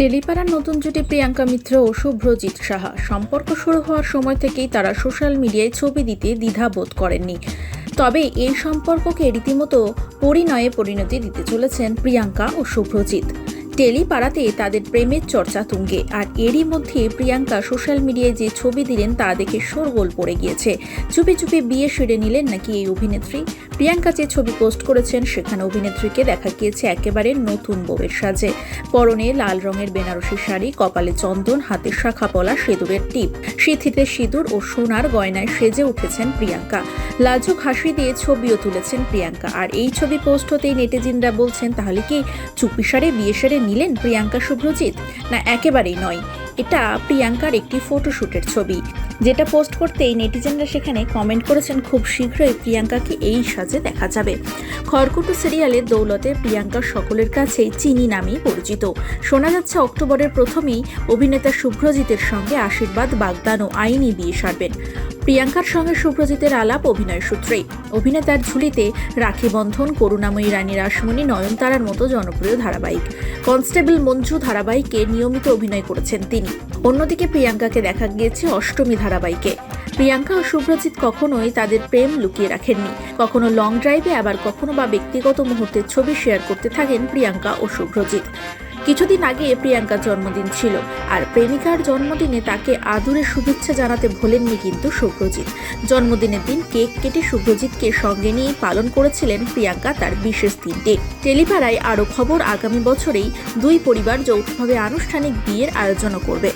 টেলিপাড়ার নতুন জুটি প্রিয়াঙ্কা মিত্র ও শুভ্রজিৎ সাহা সম্পর্ক শুরু হওয়ার সময় থেকেই তারা সোশ্যাল মিডিয়ায় ছবি দিতে দ্বিধা বোধ করেননি। তবে এই সম্পর্ককে রীতিমতো পরিণয়ে পরিণতি দিতে চলেছেন প্রিয়াঙ্কা ও শুভ্রজিৎ। টেলিপাড়াতে তাদের প্রেমের চর্চা তুঙ্গে, আর এরই মধ্যে প্রিয়াঙ্কা সোশ্যাল মিডিয়ায় যে ছবি দিলেন তা দেখে শোরগোল পড়ে গিয়েছে। চুপি চুপি বিয়ে সেরে নিলেন নাকি এই অভিনেত্রী? প্রিয়াঙ্কা যে ছবি পোস্ট করেছেন, সেখানে অভিনেত্রীকে দেখা গিয়েছে একেবারে নতুন বউয়ের সাজে। পরনে লাল রঙের বেনারসি শাড়ি, কপালে চন্দন, হাতে শাখা পলা সিঁদুরের টিপ। সিথিতে সিঁদুর ও সোনার গয়নায় সেজে উঠেছেন প্রিয়াঙ্কা। লাজুক হাসি দিয়ে ছবিও তুলেছেন প্রিয়াঙ্কা। আর এই ছবি পোস্ট হতেই নেটিজিনরা বলছেন, তাহলে কি চুপিসারে বিয়ে সেরে নিলেন প্রিয়াঙ্কা শুভ্রজিৎ। না, একেবারেই নয়। এটা প্রিয়াঙ্কার একটি ফটোশ্যুটের ছবি। যেটা পোস্ট করতেই নেটিজেনরা সেখানে কমেন্ট করেছেন, খুব শীঘ্রই প্রিয়াঙ্কাকে এই সাজে দেখা যাবে। খড়কুটো সিরিয়ালে দৌলতে প্রিয়াঙ্কা সকলের কাছে চিনি নামেই পরিচিত। শোনা যাচ্ছে, অক্টোবরের প্রথমেই অভিনেতা শুভ্রজিতের সঙ্গে আশীর্বাদ বাগদান ও আইনি বিয়ে সারবেন। প্রিয়াঙ্কার সঙ্গে শুভ্রজিতের আলাপ অভিনয় সূত্রেই অভিনেতার ঝুলিতে রাখি বন্ধন, করুণাময়ী রানী রাসমণি, নয়নতারার মতো জনপ্রিয় ধারাবাহিক। কনস্টেবল মঞ্জু ধারাবাহিকে নিয়মিত অভিনয় করেছেন তিনি। অন্যদিকে প্রিয়াঙ্কাকে দেখা গিয়েছে অষ্টমী ধারাবাহিকে। প্রিয়াঙ্কা ও শুভ্রজিৎ কখনোই তাদের প্রেম লুকিয়ে রাখেননি। কখনো লং ড্রাইভে আবার কখনো বা ব্যক্তিগত মুহূর্তের ছবি শেয়ার করতে থাকেন প্রিয়াঙ্কা ও শুভ্রজিৎ কিছুদিন আগে প্রিয়াঙ্কার জন্মদিন ছিল, আর প্রেমিকার জন্মদিনে তাকে আদুরে শুভেচ্ছা জানাতে ভোলেননি কিন্তু শুভ্রজিৎ। জন্মদিনের দিন কেক কেটে শুভ্রজিৎকে সঙ্গে নিয়ে পালন করেছিলেন প্রিয়াঙ্কা তার বিশেষ দিনটি টেলিপাড়ায় আরও খবর আগামী বছরেই দুই পরিবার যৌথভাবে আনুষ্ঠানিক বিয়ের আয়োজনও করবে।